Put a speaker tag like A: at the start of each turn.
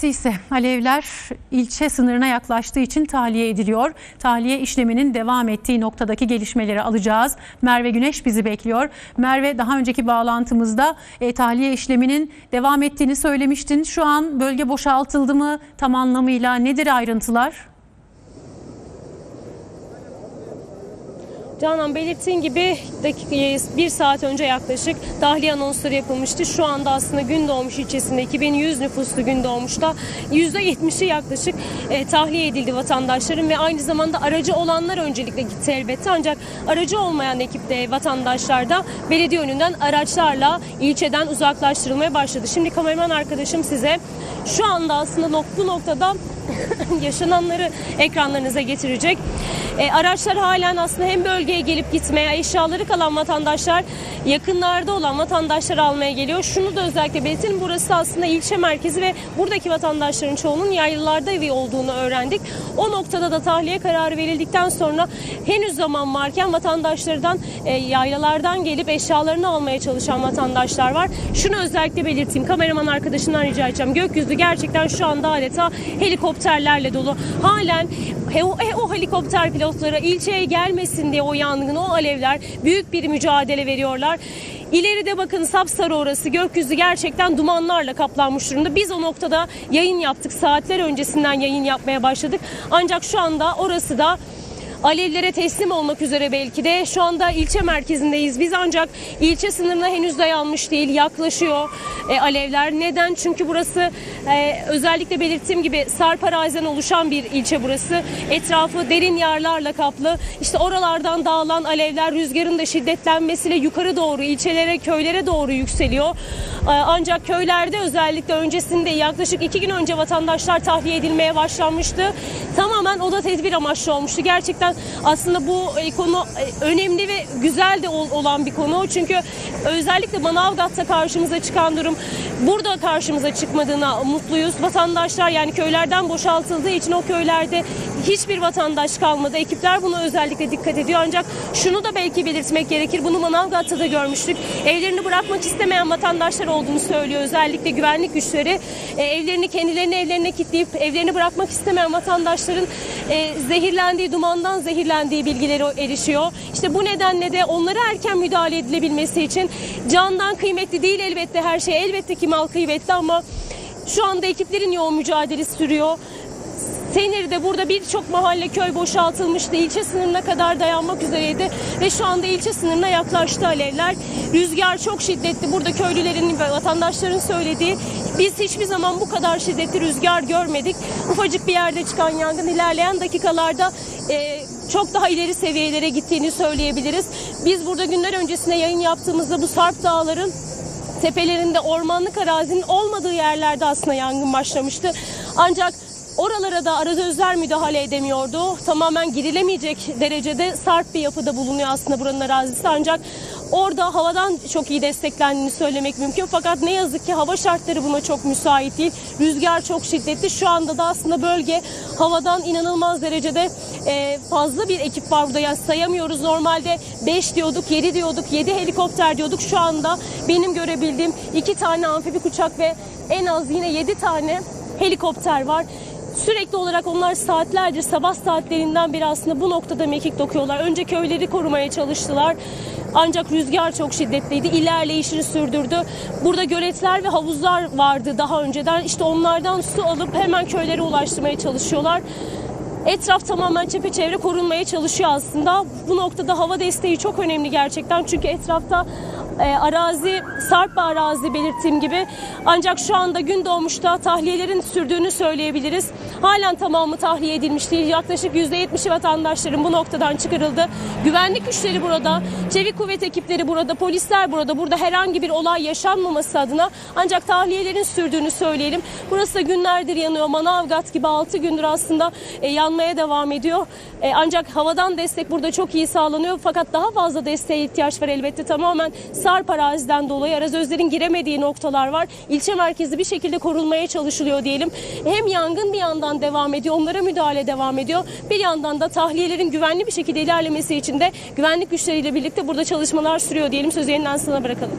A: gelmesi ise alevler ilçe sınırına yaklaştığı için tahliye ediliyor. Tahliye işleminin devam ettiği noktadaki gelişmeleri alacağız. Merve Güneş bizi bekliyor. Merve daha önceki bağlantımızda e, tahliye işleminin devam ettiğini söylemiştin. Şu an bölge boşaltıldı mı tam anlamıyla nedir ayrıntılar?
B: Canan belirttiğin gibi bir saat önce yaklaşık tahliye anonsları yapılmıştı. Şu anda aslında Gündoğmuş ilçesinde 2100 nüfuslu Gündoğmuş'ta %70'i yaklaşık e, tahliye edildi vatandaşların ve aynı zamanda aracı olanlar öncelikle gitti elbette. Ancak aracı olmayan ekipte vatandaşlar da belediye önünden araçlarla ilçeden uzaklaştırılmaya başladı. Şimdi kameraman arkadaşım size şu anda aslında bu noktada yaşananları ekranlarınıza getirecek. E, araçlar halen aslında hem bölgeye gelip gitmeye, eşyaları kalan vatandaşlar, yakınlarda olan vatandaşlar almaya geliyor. Şunu da özellikle belirtelim. Burası aslında ilçe merkezi ve buradaki vatandaşların çoğunun yaylılarda evi olduğunu öğrendik. O noktada da tahliye kararı verildikten sonra henüz zaman varken vatandaşlardan e, yaylalardan gelip eşyalarını almaya çalışan vatandaşlar var. Şunu özellikle belirteyim. Kameraman arkadaşından rica edeceğim. Gökyüzü gerçekten şu anda adeta helikopterlerle dolu. Halen he, o, he, o helikopter pilotları ilçeye gelmesin diye o yangın, o alevler büyük bir mücadele veriyorlar. İleride bakın sapsarı orası gökyüzü gerçekten dumanlarla kaplanmış durumda. Biz o noktada yayın yaptık. Saatler öncesinden yayın yapmaya başladık. Ancak şu anda orası da alevlere teslim olmak üzere belki de şu anda ilçe merkezindeyiz. Biz ancak ilçe sınırına henüz dayanmış değil yaklaşıyor e, alevler. Neden? Çünkü burası e, özellikle belirttiğim gibi sarp araziden oluşan bir ilçe burası. Etrafı derin yarlarla kaplı. İşte oralardan dağılan alevler rüzgarın da şiddetlenmesiyle yukarı doğru ilçelere köylere doğru yükseliyor. E, ancak köylerde özellikle öncesinde yaklaşık iki gün önce vatandaşlar tahliye edilmeye başlanmıştı. Tamamen o da tedbir amaçlı olmuştu. Gerçekten aslında bu konu e, önemli ve güzel de olan bir konu. Çünkü özellikle Manavgat'ta karşımıza çıkan durum burada karşımıza çıkmadığına mutluyuz. Vatandaşlar yani köylerden boşaltıldığı için o köylerde hiçbir vatandaş kalmadı. Ekipler buna özellikle dikkat ediyor. Ancak şunu da belki belirtmek gerekir. Bunu Manavgat'ta da görmüştük. Evlerini bırakmak istemeyen vatandaşlar olduğunu söylüyor. Özellikle güvenlik güçleri e, evlerini kendilerini evlerine kilitleyip evlerini bırakmak istemeyen vatandaşların e, zehirlendiği dumandan zehirlendiği bilgileri erişiyor. İşte bu nedenle de onlara erken müdahale edilebilmesi için candan kıymetli değil elbette her şey. Elbette ki mal kıymetli ama şu anda ekiplerin yoğun mücadelesi sürüyor. Seneri'de burada birçok mahalle köy boşaltılmıştı. İlçe sınırına kadar dayanmak üzereydi ve şu anda ilçe sınırına yaklaştı alevler. Rüzgar çok şiddetli. Burada köylülerin ve vatandaşların söylediği biz hiçbir zaman bu kadar şiddetli rüzgar görmedik. Ufacık bir yerde çıkan yangın ilerleyen dakikalarda e, çok daha ileri seviyelere gittiğini söyleyebiliriz. Biz burada günler öncesinde yayın yaptığımızda bu Sarp Dağların tepelerinde ormanlık arazinin olmadığı yerlerde aslında yangın başlamıştı. Ancak Oralara da arazözler müdahale edemiyordu. Tamamen girilemeyecek derecede sarp bir yapıda bulunuyor aslında buranın arazisi. Ancak orada havadan çok iyi desteklendiğini söylemek mümkün. Fakat ne yazık ki hava şartları buna çok müsait değil. Rüzgar çok şiddetli. Şu anda da aslında bölge havadan inanılmaz derecede e, fazla bir ekip var burada. Yani sayamıyoruz. Normalde 5 diyorduk, 7 diyorduk, 7 helikopter diyorduk. Şu anda benim görebildiğim 2 tane amfibik uçak ve en az yine 7 tane helikopter var. Sürekli olarak onlar saatlerdir sabah saatlerinden beri aslında bu noktada mekik dokuyorlar. Önce köyleri korumaya çalıştılar. Ancak rüzgar çok şiddetliydi. İlerleyişini sürdürdü. Burada göletler ve havuzlar vardı daha önceden. İşte onlardan su alıp hemen köylere ulaştırmaya çalışıyorlar. Etraf tamamen çepeçevre korunmaya çalışıyor aslında. Bu noktada hava desteği çok önemli gerçekten. Çünkü etrafta e, arazi, sarp arazi belirttiğim gibi. Ancak şu anda gün doğmuşta tahliyelerin sürdüğünü söyleyebiliriz. Halen tamamı tahliye edilmiş değil. Yaklaşık %70'i vatandaşların bu noktadan çıkarıldı. Güvenlik güçleri burada, çevik kuvvet ekipleri burada, polisler burada. Burada herhangi bir olay yaşanmaması adına ancak tahliyelerin sürdüğünü söyleyelim. Burası da günlerdir yanıyor. Manavgat gibi 6 gündür aslında e, yanmaya devam ediyor. E, ancak havadan destek burada çok iyi sağlanıyor. Fakat daha fazla desteğe ihtiyaç var elbette. Tamamen sarp araziden dolayı arazözlerin giremediği noktalar var. İlçe merkezi bir şekilde korunmaya çalışılıyor diyelim. Hem yangın bir yandan devam ediyor, onlara müdahale devam ediyor. Bir yandan da tahliyelerin güvenli bir şekilde ilerlemesi için de güvenlik güçleriyle birlikte burada çalışmalar sürüyor diyelim. Sözü yeniden sana bırakalım.